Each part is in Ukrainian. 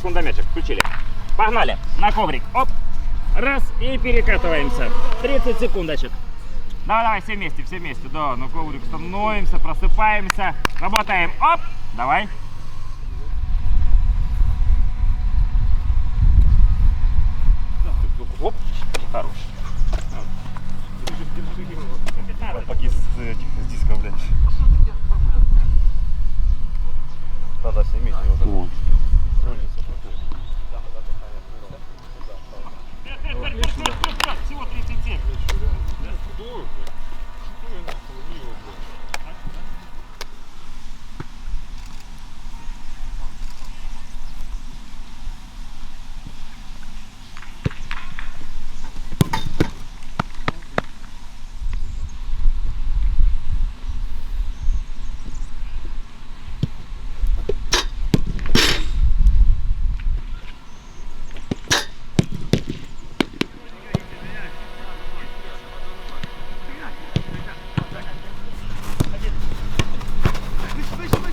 секундомерчик включили. Погнали. На коврик. Оп. Раз и перекатываемся. 30 секундочек. Давай, давай, все вместе, все вместе. Да, на коврик становимся, просыпаемся. Работаем. Оп. Давай. Оп. Хорош. З, е, з диска, блядь. Надо сніміть його. Всего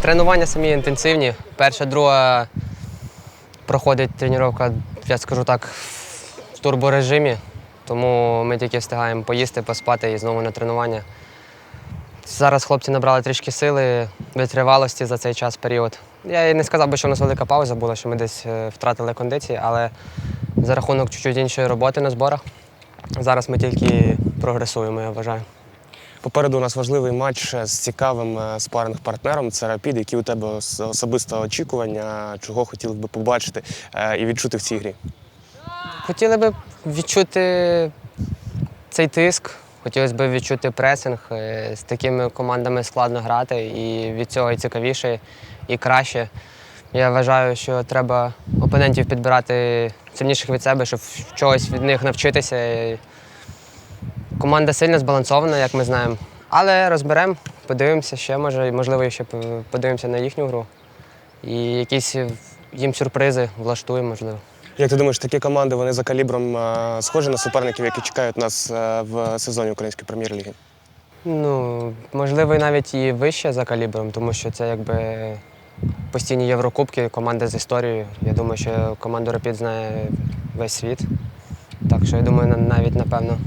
Тренування самі інтенсивні. Перша, друга проходить тренування, я скажу так, в турборежимі, тому ми тільки встигаємо поїсти, поспати і знову на тренування. Зараз хлопці набрали трішки сили, витривалості за цей час період. Я і не сказав би, що у нас велика пауза була, що ми десь е, втратили кондиції, але за рахунок чуть-чуть іншої роботи на зборах. Зараз ми тільки прогресуємо, я вважаю. Попереду у нас важливий матч з цікавим е, спаринг партнером Це Рапід. Які у тебе особисто очікування, чого хотіли б побачити е, і відчути в цій грі? Хотіли б відчути цей тиск, хотілося б відчути пресинг. Е, З такими командами складно грати, і від цього і цікавіше, і краще. Я вважаю, що треба опонентів підбирати сильніших від себе, щоб чогось від них навчитися. Команда сильно збалансована, як ми знаємо. Але розберемо, подивимося ще, може, можливо, ще подивимося на їхню гру. І якісь їм сюрпризи влаштуємо, можливо. Як ти думаєш, такі команди вони за калібром е, схожі на суперників, які чекають нас е, в сезоні української прем'єр-ліги? Ну, можливо, навіть і вище за калібром, тому що це якби постійні Єврокубки, команда з історією. Я думаю, що команду Рапід знає весь світ. Так що я думаю, навіть напевно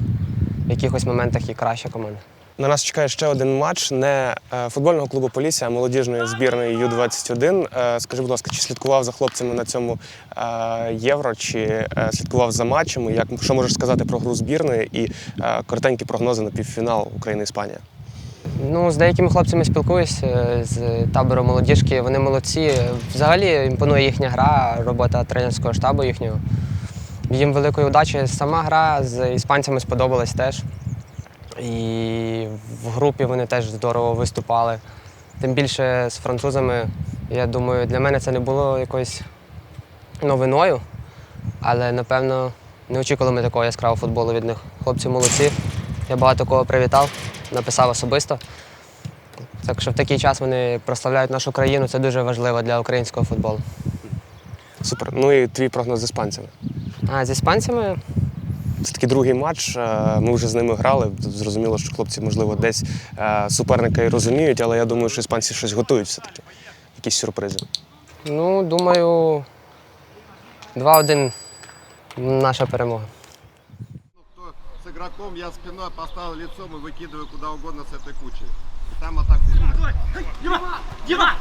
в якихось моментах і краща команда. На нас чекає ще один матч не е, футбольного клубу Полісся, а молодіжної збірної Ю-21. Е, Скажи, будь ласка, чи слідкував за хлопцями на цьому е, євро, чи слідкував за матчами? Як що можеш сказати про гру збірної і коротенькі прогнози на півфінал Україна-Іспанія? Ну, з деякими хлопцями спілкуюсь е, з табору молодіжки. Вони молодці. Взагалі імпонує їхня гра, робота тренерського штабу їхнього. Їм великої удачі. Сама гра з іспанцями сподобалась теж. І в групі вони теж здорово виступали. Тим більше з французами, я думаю, для мене це не було якоюсь новиною, але напевно не очікували ми такого яскравого футболу від них. Хлопці молодці. Я багато кого привітав, написав особисто. Так що в такий час вони прославляють нашу країну, це дуже важливо для українського футболу. Супер. Ну і твій прогноз з іспанцями. А з іспанцями? Це такий другий матч. Е, ми вже з ними грали. Зрозуміло, що хлопці, можливо, десь е, суперника і розуміють, але я думаю, що іспанці щось готують все-таки. Якісь сюрпризи. Ну, думаю, 2-1 наша перемога. З игроком я спиной поставив лицом і выкидываю куди угодно с этой кучи. Там атаку. Дима! Дима!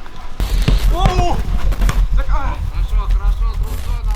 Хорошо, хорошо, друг